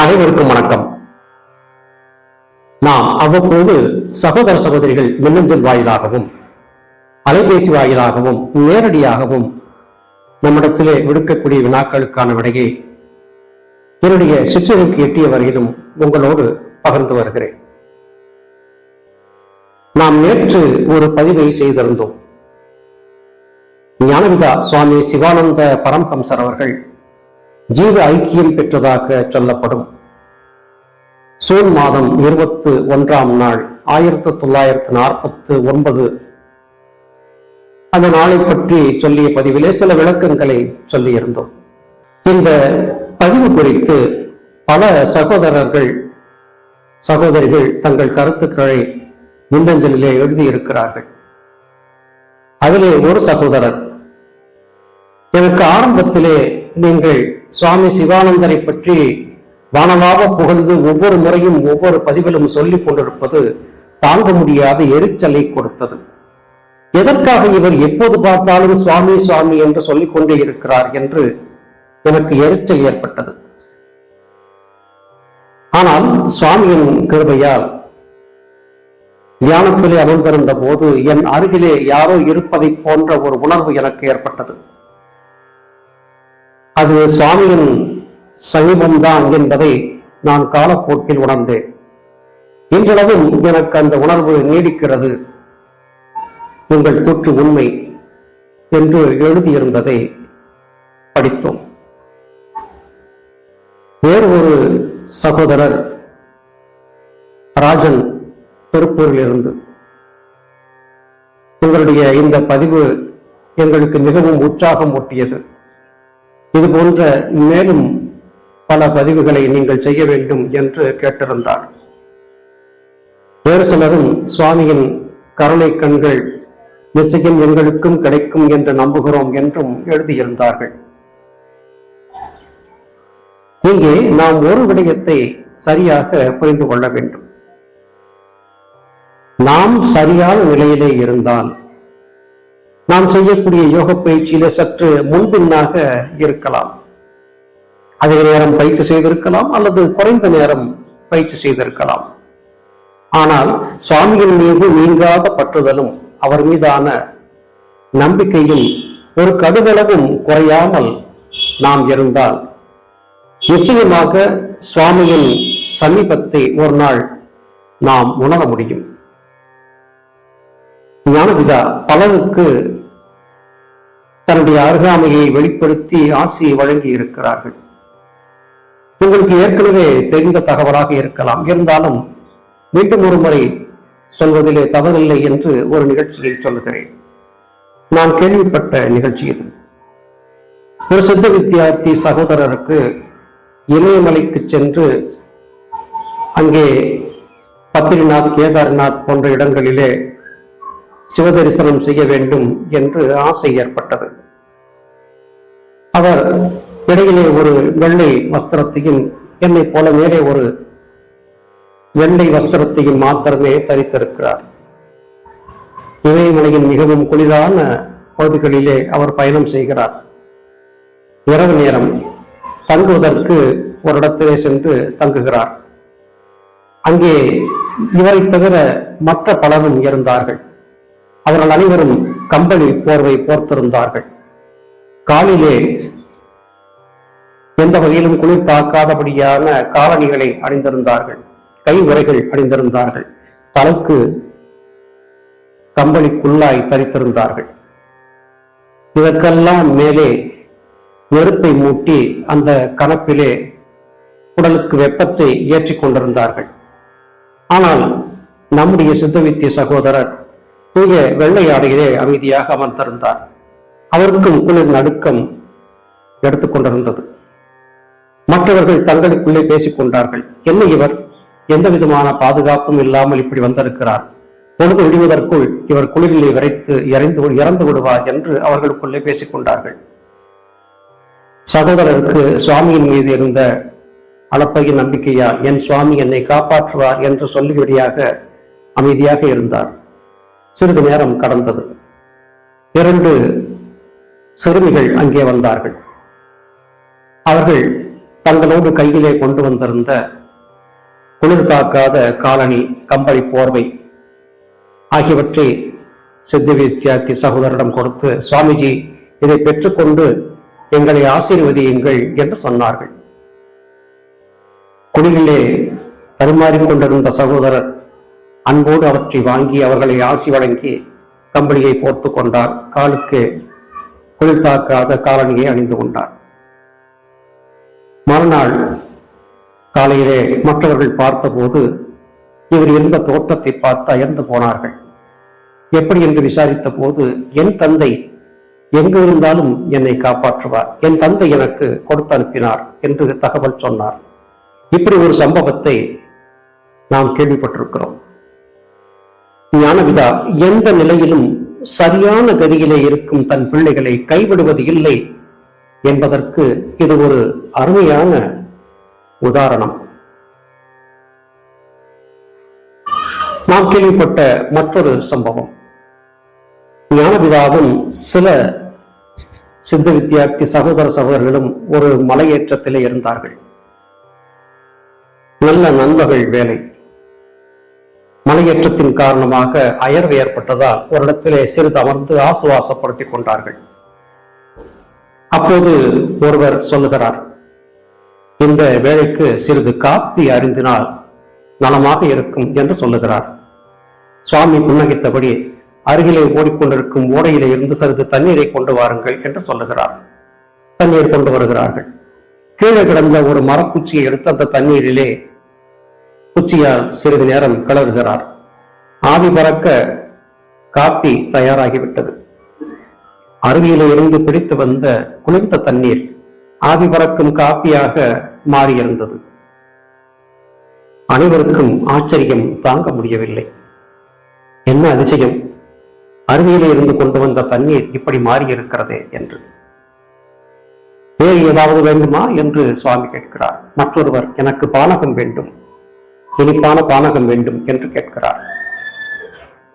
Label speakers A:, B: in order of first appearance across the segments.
A: அனைவருக்கும் வணக்கம். நாம் அவ்வப்போது சகோதர சகோதரிகள் மின்னஞ்சல் வாயிலாகவும் அலைபேசி வாயிலாகவும் நேரடியாகவும் நம்மிடத்திலே விடுக்கக்கூடிய வினாக்களுக்கான விடையை என்னுடைய சிற்றறிவுக்கு எட்டிய வரையிலும் உங்களோடு பகிர்ந்து வருகிறேன். நாம் நேற்று ஒரு பதிவை செய்திருந்தோம். ஞானவிதா சுவாமி சிவானந்த பரம்ஹம்சர் அவர்கள் ஜீவ ஐக்கியம் பெற்றதாக சொல்லப்படும். சூன் மாதம் இருபத்து ஒன்றாம் நாள் ஆயிரத்தி தொள்ளாயிரத்து நாற்பத்து ஒன்பது. அந்த நாளை பற்றி சொல்லிய பதிவிலே சில விளக்கங்களை சொல்லியிருந்தோம். இந்த பதிவு குறித்து பல சகோதரர்கள் சகோதரிகள் தங்கள் கருத்துக்களை மின்னஞ்சலிலே எழுதியிருக்கிறார்கள். அதிலே ஒரு சகோதரர் எனக்கு ஆரம்பத்திலே நீங்கள் சுவாமி சிவானந்தரை பற்றி வானமாக புகழ்ந்து ஒவ்வொரு முறையும் ஒவ்வொரு பதிவிலும் சொல்லிக் கொண்டிருப்பது தாங்க முடியாத எரிச்சலை கொடுத்தது. எதற்காக இவர் எப்போது பார்த்தாலும் சுவாமி சுவாமி என்று சொல்லிக் கொண்டே இருக்கிறார் என்று எனக்கு எரிச்சல் ஏற்பட்டது. ஆனால் சுவாமியின் கிருபையால் தியானத்திலே அமர்ந்திருந்த போது என் அருகிலே யாரோ இருப்பதைப் போன்ற ஒரு உணர்வு எனக்கு ஏற்பட்டது. அது சுவாமியின் சமீபம்தான் என்பதை நான் காலப்போக்கில் உணர்ந்தேன். இன்றளவும் எனக்கு அந்த உணர்வு நீடிக்கிறது. உங்கள் கூற்று உண்மை என்று எழுதியிருந்ததை படித்தோம். வேறு ஒரு சகோதரர் ராஜன் திருப்பூரில் இருந்து. உங்களுடைய இந்த பதிவு எங்களுக்கு மிகவும் உற்சாகம் ஊட்டியது. இது போன்ற மேலும் பல பதிவுகளை நீங்கள் செய்ய வேண்டும் என்று கேட்டிருந்தார். வேறு சிலரும் சுவாமியின் கருணை கண்கள் நிச்சயம் எங்களுக்கும் கிடைக்கும் என்று நம்புகிறோம் என்றும் எழுதியிருந்தார்கள். இங்கே நாம் ஒரு விடயத்தை சரியாக புரிந்து கொள்ள வேண்டும். நாம் சரியான நிலையிலே இருந்தால் நாம் செய்யக்கூடிய யோக பயிற்சியில சற்று முன்பின்னாக இருக்கலாம். அதிக நேரம் பயிற்சி செய்திருக்கலாம் அல்லது குறைந்த நேரம் பயிற்சி செய்திருக்கலாம். ஆனால் சுவாமியின் மீது நீங்காத பற்றுதலும் அவர் மீதான நம்பிக்கையும் ஒரு கடுகளவும் குறையாமல் நாம் இருந்தால் நிச்சயமாக சுவாமியின் சமீபத்தை ஒரு நாள் நாம் உணர முடியும். ஞானபிதா பலருக்கு தன்னுடைய அருகாமையை வெளிப்படுத்தி ஆசியை வழங்கி இருக்கிறார்கள் உங்களுக்கு ஏற்கனவே தெரிந்த தகவலாக இருக்கலாம். இருந்தாலும் மீண்டும் ஒரு முறை சொல்வதிலே தவறில்லை என்று ஒரு நிகழ்ச்சியில் சொல்லுகிறேன். நான் கேள்விப்பட்ட நிகழ்ச்சி இது. ஒரு சித்த வித்தியார்த்தி சகோதரருக்கு இமயமலைக்கு சென்று அங்கே பத்ரிநாத் கேதார்நாத் போன்ற இடங்களிலே சிவதரிசனம் செய்ய வேண்டும் என்று ஆசை ஏற்பட்டது. அவர் இடையிலே ஒரு வெள்ளை வஸ்திரத்தையும் என்னை போல மேலே ஒரு வெள்ளை வஸ்திரத்தையும் மாத்திரமே தரித்திருக்கிறார். இமயமலையின் மிகவும் குளிரான பகுதிகளிலே அவர் பயணம் செய்கிறார். இரவு நேரம் தங்குவதற்கு ஒரு இடத்திலே சென்று தங்குகிறார். அங்கே இவரை தவிர மற்ற பலரும் இருந்தார்கள். அவர்கள் அனைவரும் கம்பளி போர்வை போர்த்திருந்தார்கள். காலிலே எந்த வகையிலும் குளிர் தாக்காதபடியான காலணிகளை அணிந்திருந்தார்கள். கை உரைகள் அணிந்திருந்தார்கள். தலைக்கு கம்பளிக்குள்ளாய் தரித்திருந்தார்கள். இதற்கெல்லாம் மேலே நெருப்பை மூட்டி அந்த கணப்பிலே உடலுக்கு வெப்பத்தை ஏற்றிக் கொண்டிருந்தார்கள். ஆனால் நம்முடைய சித்தவித்திய சகோதரர் தூய வெள்ளை ஆடையிலே அமைதியாக அமர்ந்திருந்தார் அவருக்கும் குளிர் நடுக்கம் எடுத்துக்கொண்டிருந்தது மற்றவர்கள் தங்களுக்குள்ளே பேசிக் கொண்டார்கள். என்ன இவர்? எந்த விதமான பாதுகாப்பும் இல்லாமல் இப்படி வந்திருக்கிறார். பொழுது விடுவதற்குள் இவர் குளிரிலே விரைத்து இறந்து இறந்து விடுவார் என்று அவர்களுக்குள்ளே பேசிக் கொண்டார்கள். சகோதரருக்கு சுவாமியின் மீது இருந்த அளப்பரிய நம்பிக்கையால் என் சுவாமி என்னை காப்பாற்றுவார் என்று சொல்லியபடியாக அமைதியாக இருந்தார். சிறிது நேரம் கடந்தது. இரண்டு சிறுமிகள் அங்கே வந்தார்கள். அவர்கள் தங்களோடு கையிலே கொண்டு வந்திருந்த குளிர் தாக்காத கம்பளி போர்வை ஆகியவற்றை சித்த வித்யார்த்தி சகோதரிடம் கொடுத்து சுவாமிஜி இதை பெற்றுக்கொண்டு எங்களை ஆசீர்வதியுங்கள் என்று சொன்னார்கள். குளிரிலே பரிமாறிக் கொண்டிருந்த சகோதரர் அன்போடு அவற்றை வாங்கி அவர்களை ஆசி வழங்கி கம்பளியை போர்த்து கொண்டார். காலுக்கு குளிர்தாக்காத காலணியை அணிந்து கொண்டார். மறுநாள் காலையிலே மற்றவர்கள் பார்த்தபோது இவர் இருந்த தோற்றத்தை பார்த்து அயர்ந்து போனார்கள். எப்படி என்று விசாரித்த போது என் தந்தை எங்கு இருந்தாலும் என்னை காப்பாற்றுவார். என் தந்தை எனக்கு கொடுத்து அனுப்பினார் என்று தகவல் சொன்னார். இப்படி ஒரு சம்பவத்தை நாம் கேள்விப்பட்டிருக்கிறோம். ஞானவிதா எந்த நிலையிலும் சரியான கதியிலே இருக்கும் தன் பிள்ளைகளை கைவிடுவது இல்லை என்பதற்கு இது ஒரு அருமையான உதாரணம். நாம் கேள்விப்பட்ட மற்றொரு சம்பவம். ஞானபிதாவும் சில சித்த வித்தியார்த்தி சகோதர சகோதரர்களும் ஒரு மலையேற்றத்திலே இருந்தார்கள். நல்ல நண்பர்கள் வேலை. மலையேற்றத்தின் காரணமாக அயர்வு ஏற்பட்டதால் ஒரு இடத்திலே சிறிது அமர்ந்து ஆசுவாசப்படுத்திக் கொண்டார்கள். அப்போது ஒருவர் சொல்லுகிறார் இந்த வேலைக்கு சிறிது காப்பி அறிந்தினால் நலமாக இருக்கும் என்று சொல்லுகிறார். சுவாமி புன்னகித்தபடி அருகிலே ஓடிக்கொண்டிருக்கும் ஓடையிலே இருந்து சிறிது தண்ணீரை கொண்டு வாருங்கள் என்று சொல்லுகிறார். தண்ணீர் கொண்டு வருகிறார்கள். கீழே கிடந்த ஒரு மரக்குச்சியை எடுத்து அந்த தண்ணீரிலே குச்சியால் சிறிது நேரம் கிளறுகிறார் ஆவி பறக்க காப்பி தயாராகிவிட்டது. அருவியில இருந்து பிடித்து வந்த குளிர்ந்த தண்ணீர் ஆவி பறக்கும் காப்பியாக மாறியிருந்தது. அனைவருக்கும் ஆச்சரியம் தாங்க முடியவில்லை. என்ன அதிசயம்? அருவியில இருந்து கொண்டு வந்த தண்ணீர் இப்படி மாறியிருக்கிறதே என்று. வேறு ஏதாவது வேண்டுமா? என்று சுவாமி கேட்கிறார். மற்றொருவர் எனக்கு பானகம் வேண்டும். இனிப்பான பானகம் வேண்டும் என்று கேட்கிறார்.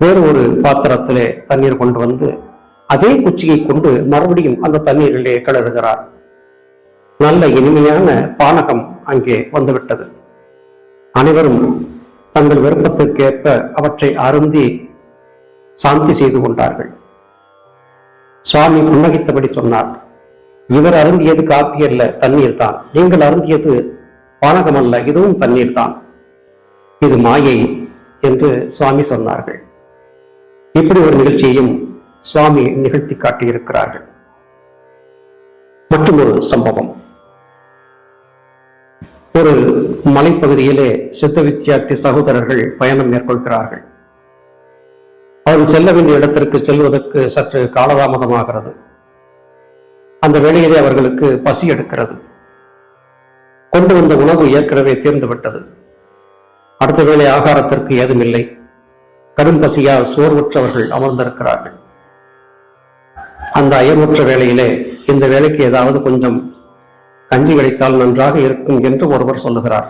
A: வேறு ஒரு பாத்திரத்திலே தண்ணீர் கொண்டு வந்து அதே குச்சியை கொண்டு மறுபடியும் அந்த தண்ணீரிலே கிளறுகிறார். நல்ல இனிமையான பானகம் அங்கே வந்துவிட்டது. அனைவரும் தங்கள் விருப்பத்திற்கேற்ப அவற்றை அருந்தி சாந்தி செய்து கொண்டார்கள். சுவாமி புன்னகித்தபடி சொன்னார் இவர் அருந்தியது காப்பி அல்ல தண்ணீர் தான் நீங்கள் அருந்தியது பானகம் அல்ல இதுவும் தண்ணீர் தான் இது மாயை என்று சுவாமி சொன்னார்கள். இப்படி ஒரு நிகழ்ச்சியையும் சுவாமி நிகழ்த்தி காட்டியிருக்கிறார்கள். மற்றும் ஒரு சம்பவம். ஒரு மலைப்பகுதியிலே சித்த வித்தியார்த்தி சகோதரர்கள் பயணம் மேற்கொள்கிறார்கள். அவர்கள் செல்ல வேண்டிய இடத்திற்கு செல்வதற்கு சற்று காலதாமதமாகிறது. அந்த வேளையிலே அவர்களுக்கு பசி எடுக்கிறது. கொண்டு வந்த உணவு ஏற்கனவே தீர்ந்துவிட்டது. அடுத்த வேளை ஆகாரத்திற்கு ஏதுமில்லை. கடும் பசியால் சோர்வுற்றவர்கள் அமர்ந்திருக்கிறார்கள். அந்த அயர்வுற்ற வேளையிலே இந்த வேலைக்கு ஏதாவது கொஞ்சம் கஞ்சி கிடைத்தால் நன்றாக இருக்கும் என்று ஒருவர் சொல்லுகிறார்.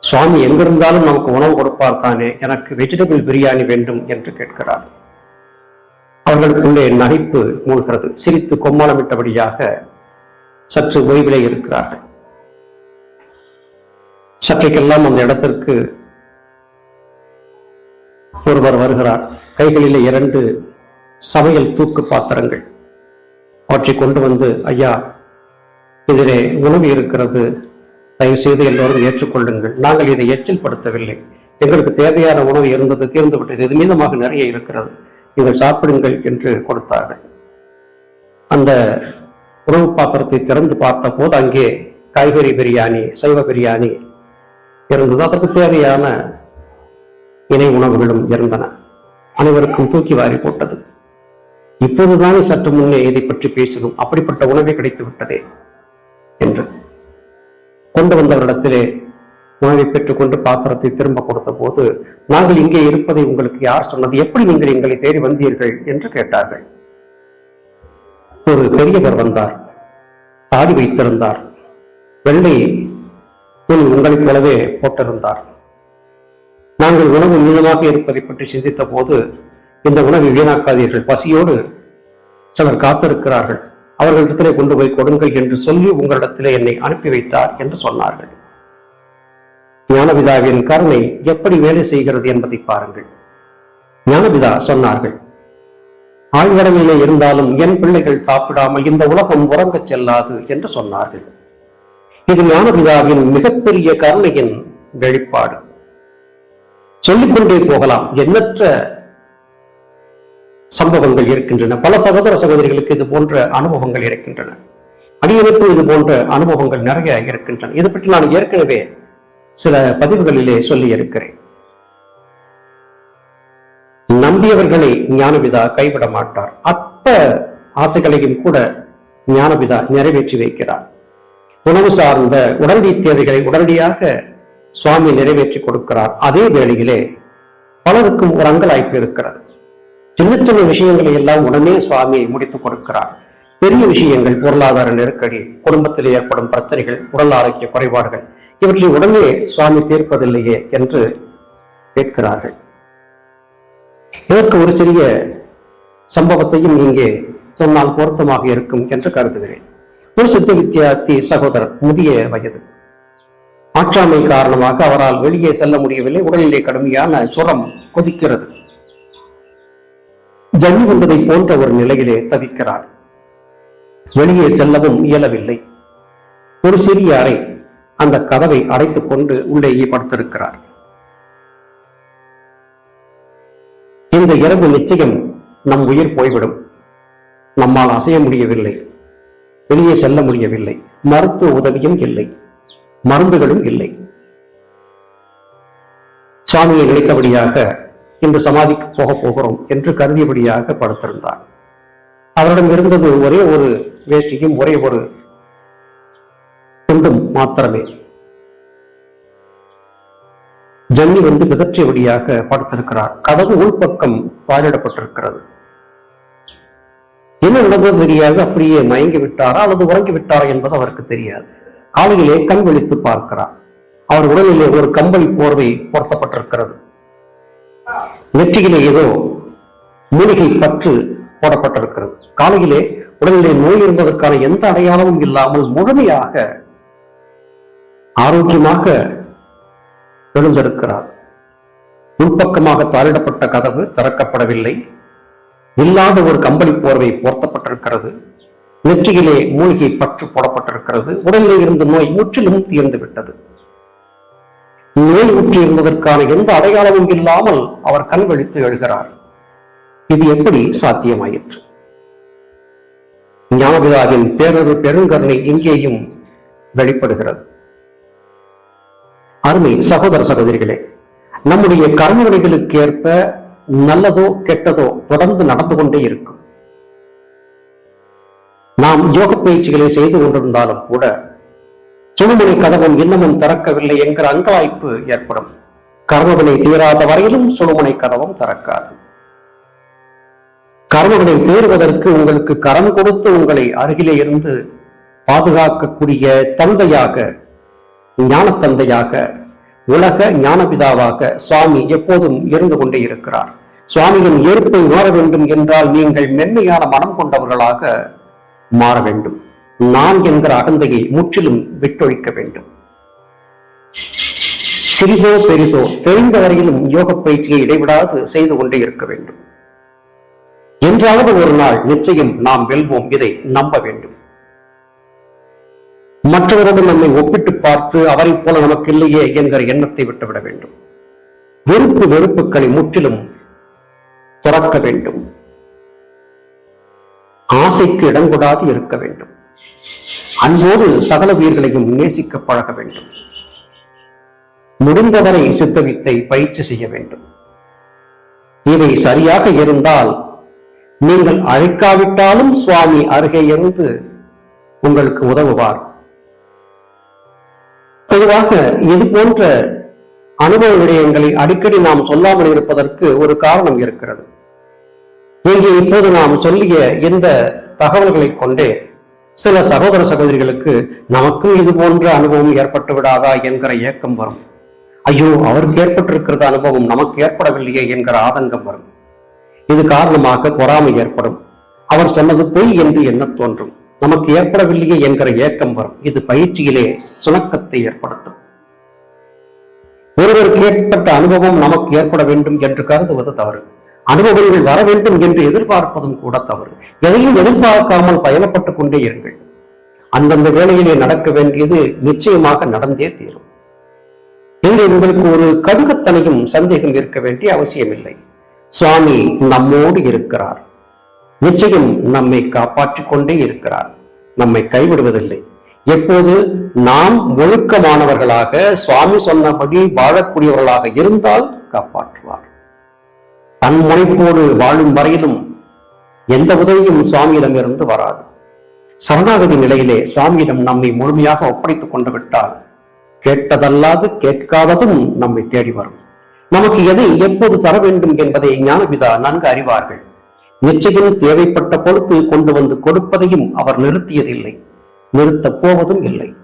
A: சுவாமி எங்கிருந்தாலும் நமக்கு உணவு கொடுப்பார் தானே? எனக்கு வெஜிடபிள் பிரியாணி வேண்டும் என்று கேட்கிறார். அவர்களுக்குள்ளே நகைப்பு மூழ்கிறது. சிரித்து கொம்மாளமிட்டபடியாக சற்று ஓய்விலே இருக்கிறார்கள். சற்றைக்கெல்லாம் அந்த இடத்திற்கு ஒருவர் வருகிறார். கைகளில் இரண்டு சமையல் தூக்கு பாத்திரங்கள். அவற்றை கொண்டு வந்து ஐயா இதிலே உணவு இருக்கிறது. தயவு செய்து எல்லோரும் ஏற்றுக்கொள்ளுங்கள். நாங்கள் இதை எச்சில் படுத்தவில்லை எங்களுக்கு தேவையான உணவு இருந்தது தீர்ந்து விட்டது இது மீதமாக நிறைய இருக்கிறது. நீங்கள் சாப்பிடுங்கள் என்று கொடுத்தார்கள். அந்த உணவு பாத்திரத்தை திறந்து பார்த்த போது அங்கே காய்கறி பிரியாணி சைவ பிரியாணி இருந்தது. அதற்கு தேவையான இணை உணவுகளும் இருந்தன. அனைவருக்கும் தூக்கி வாரி போட்டது. இப்போதுதானே சற்று முன்னே இதை பற்றி பேசினோம். அப்படிப்பட்ட உணவே கிடைத்து விட்டதே என்று. கொண்டு வந்தவரிடத்திலே உணவை பெற்றுக்கொண்டு பாத்திரத்தை திரும்ப கொடுத்த போது நாங்கள் இங்கே இருப்பதை உங்களுக்கு யார் சொன்னது? எப்படி நீங்கள் எங்களை தேடி வந்தீர்கள்? என்று கேட்டார்கள். ஒரு பெரியவர் வந்தார். தாடி வைத்திருந்தார். வெள்ளை துணி உங்களைப் போலவே போட்டிருந்தார். நாங்கள் உணவு மீதமாக இருப்பதை பற்றி சிந்தித்த போது இந்த உணவை வீணாக்காதீர்கள். பசியோடு சிலர் காத்திருக்கிறார்கள். அவர்களிடத்திலே கொண்டு போய் கொடுங்கள் என்று சொல்லி உங்களிடத்திலே என்னை அனுப்பி வைத்தார் என்று சொன்னார்கள். ஞானபிதாவின் கருணை எப்படி வேலை செய்கிறது என்பதை பாருங்கள். ஞானபிதா சொன்னார்கள் ஆழ்வடமையிலே இருந்தாலும் என் பிள்ளைகள் சாப்பிடாமல் இந்த உலகம் உறங்கச் செல்லாது என்று சொன்னார்கள். இது ஞானபிதாவின் மிகப்பெரிய கருணையின் வெளிப்பாடு. சொல்லிக்கொண்டே போகலாம். எண்ணற்ற சம்பவங்கள் இருக்கின்றன. பல சகோதர சகோதரிகளுக்கு இது போன்ற அனுபவங்கள் இருக்கின்றன. அடியனுக்கும் இது போன்ற அனுபவங்கள் நிறைய இருக்கின்றன. இது பற்றி நான் ஏற்கனவே சில பதிவுகளிலே சொல்லி இருக்கிறேன் நம்பியவர்களை ஞானபிதா கைவிட மாட்டார். அற்ப ஆசைகளையும் கூட ஞானபிதா நிறைவேற்றி வைக்கிறார். உணவு சார்ந்த உடனடி தேவைகளை உடனடியாக சுவாமி நிறைவேற்றி கொடுக்கிறார். அதே வேளையிலே பலருக்கும் ஒரு அங்கலாய்ப்பு இருக்கிறது. சின்ன சின்ன விஷயங்களை எல்லாம் உடனே சுவாமி முடித்துக் கொடுக்கிறார். பெரிய விஷயங்கள் பொருளாதார நெருக்கடி குடும்பத்தில் ஏற்படும் பிரச்சனைகள் உடல் ஆரோக்கிய குறைபாடுகள் இவற்றை உடனே சுவாமி தீர்ப்பதில்லையே என்று கேட்கிறார்கள். இதற்கு ஒரு சிறிய சம்பவத்தையும் இங்கே சொன்னால் பொருத்தமாக இருக்கும் என்று கருதுகிறேன். ஒரு சித்த வித்தியார்த்தி சகோதரர் முதிய வயது. ஆற்றாமை காரணமாக அவரால் வெளியே செல்ல முடியவில்லை. உடல்நிலை கடுமையான சுரம் கொதிக்கிறது. ஜன்னி வந்ததை போன்ற ஒரு நிலையிலே தவிக்கிறார். வெளியே செல்லவும் இயலவில்லை. ஒரு சிறிய அறை அந்த கதவை அடைத்துக் கொண்டு உள்ளேயே படுத்திருக்கிறார். இந்த இரவு நிச்சயம் நம் உயிர் போய்விடும். நம்மால் அசைய முடியவில்லை. வெளியே செல்ல முடியவில்லை. மருத்துவ உதவியும் இல்லை. மருந்துகளும் இல்லை. சுவாமியை நினைத்தபடியாக இந்த சமாதிக்கு போக போகிறோம் என்று கருதியபடியாக படுத்திருந்தார் அவரிடம் இருந்தது ஒரே ஒரு வேஷ்டியும் ஒரே ஒரு துண்டும் மாத்திரமே. ஜன்னி வந்து விதற்றியபடியாக படுத்திருக்கிறார். கதவு உள்பக்கம் பாலிடப்பட்டிருக்கிறது. என்ன நடந்தது தெரியாது அப்படியே மயங்கி விட்டாரா அல்லது உறங்கி விட்டாரா என்பது அவருக்கு தெரியாது. காலையிலே கண் விழித்து பார்க்கிறார். அவர் உடலிலே ஒரு கம்பளி போர்வை பொருத்தப்பட்டிருக்கிறது. நெற்றியிலே ஏதோ மூலிகை பற்று போடப்பட்டிருக்கிறது. காலையிலே உடலிலே நோய் இருந்ததற்கான எந்த அடையாளமும் இல்லாமல் முழுமையாக ஆரோக்கியமாக எழுந்திருக்கிறார். உள்பக்கமாக தாளிடப்பட்ட கதவு திறக்கப்படவில்லை. இல்லாத ஒரு கம்பளி போர்வை போர்த்தப்பட்டிருக்கிறது. நெற்றியிலே மூலிகை பற்று போடப்பட்டிருக்கிறது. உடலிலே இருந்த நோய் முற்றிலும் தீர்ந்து விட்டது நோய் உற்று இருந்ததற்கான எந்த அடையாளமும் இல்லாமல் அவர் கண்வெழித்து எழுகிறார். இது எப்படி சாத்தியமாயிற்று? ஞானபிதாவின் பேரொரு பெருங்கருணை இங்கேயும் வெளிப்படுகிறது. அருமை சகோதர சகோதரிகளே நம்முடைய கர்மவினைகளுக்கு ஏற்ப நல்லதோ கெட்டதோ தொடர்ந்து நடந்து கொண்டே இருக்கும். நாம் யோக பயிற்சிகளை செய்து கொண்டிருந்தாலும் கூட சுழுமுனை கதவும் இன்னமும் திறக்கவில்லை என்கிற அங்கலாய்ப்பு ஏற்படும். கர்மவினை தீராத வரையிலும் சுழுமுனை கதவும் திறக்காது. கர்மவினை தீர்வதற்கு உங்களுக்கு கரம் கொடுத்து உங்களை அருகிலே இருந்து பாதுகாக்கக்கூடிய தந்தையாக ஞான தந்தையாக உலக ஞானபிதாவாக சுவாமி எப்போதும் இருந்து கொண்டே இருக்கிறார். சுவாமியின் ஏற்பை உணர வேண்டும் என்றால் நீங்கள் மென்மையான மனம் கொண்டவர்களாக மாற வேண்டும். நான் என்கிற அகந்தையை முற்றிலும் விட்டொழிக்க வேண்டும். சிறிதோ பெரிதோ தெரிந்த வரையிலும் யோக பயிற்சியை இடைவிடாது செய்து கொண்டே இருக்க வேண்டும். என்றாவது ஒரு நாள் நிச்சயம் நாம் வெல்வோம் இதை நம்ப வேண்டும். மற்றவரோடு நம்மை ஒப்பிட்டு பார்த்து அவரை போல நமக்கு இல்லையே என்கிற எண்ணத்தை விட்டுவிட வேண்டும். வெறுப்பு வெறுப்புகளை முற்றிலும் துறக்க வேண்டும். ஆசைக்கு இடங்கூடாது இருக்க வேண்டும். அன்போடு சகல உயிர்களையும் நேசிக்க பழக வேண்டும். முடிந்தவரை சித்தவித்தை பயிற்சி செய்ய வேண்டும். இவை சரியாக இருந்தால் நீங்கள் அழைக்காவிட்டாலும் சுவாமி அருகே இருந்து உங்களுக்கு உதவுவார். பொதுவாக இது போன்ற அனுபவ விடயங்களை அடிக்கடி நாம் சொல்லாமல் இருப்பதற்கு ஒரு காரணம் இருக்கிறது. இங்கே இப்போது நாம் சொல்லிய இந்த தகவல்களை கொண்டே சில சகோதர சகோதரிகளுக்கு நமக்கும் இது போன்ற அனுபவம் ஏற்பட்டு விடாதா என்கிற ஏக்கம் வரும். ஐயோ அவருக்கு ஏற்பட்டிருக்கிறது அனுபவம் நமக்கு ஏற்படவில்லையே என்கிற ஆதங்கம் வரும். இது காரணமாக பொறாமை ஏற்படும். அவர் சொன்னது பொய் என்று என்ன தோன்றும். நமக்கு ஏற்படவில்லையே என்கிற ஏக்கம் வரும். இது பயிற்சியிலே சுணக்கத்தை ஏற்படுத்தும். ஒருவருக்கு ஏற்பட்ட அனுபவம் நமக்கு ஏற்பட வேண்டும் என்று கருதுவது தவறு. அனுபவங்கள் வர வேண்டும் என்று எதிர்பார்ப்பதும் கூட தவறு. எதையும் எதிர்பார்க்காமல் பயணப்பட்டுக் கொண்டே இருங்கள். அந்தந்த வேலையிலே நடக்க வேண்டியது நிச்சயமாக நடந்தே தீரும். இங்கே உங்களுக்கு ஒரு கடுகத்தனையும் சந்தேகம் இருக்க வேண்டிய அவசியமில்லை. சுவாமி நம்மோடு இருக்கிறார். நிச்சயம் நம்மை காப்பாற்றிக் கொண்டே இருக்கிறார். நம்மை கைவிடுவதில்லை. எப்போது நாம் ஒழுக்கமானவர்களாக சுவாமி சொன்னபடி வாழக்கூடியவர்களாக இருந்தால் காப்பாற்றுவார். தன் முனைப்போடு வாழும் வரையிலும் எந்த உதவியும் சுவாமியிடமிருந்து வராது. சரணாகதி நிலையிலே சுவாமியிடம் நம்மை முழுமையாக ஒப்படைத்துக் கொண்டு விட்டால் கேட்டதல்லாது கேட்காததும் நம்மை தேடி வரும். நமக்கு எதை எப்போது தர வேண்டும் என்பதை ஞானபிதா நன்கு அறிவார்கள். நிச்சயம் தேவைப்பட்ட பொழுது கொண்டு வந்து கொடுப்பதையும் அவர் நிறுத்தியதில்லை. நிறுத்தப் போவதும் இல்லை.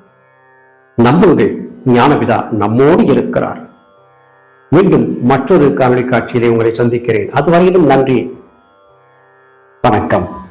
A: நம்புங்கள் ஞானபிதா நம்மோடு இருக்கிறார். மீண்டும் மற்றொரு காணொலி காட்சியிலே உங்களை சந்திக்கிறேன். அதுவரையிலும் நன்றி. வணக்கம்.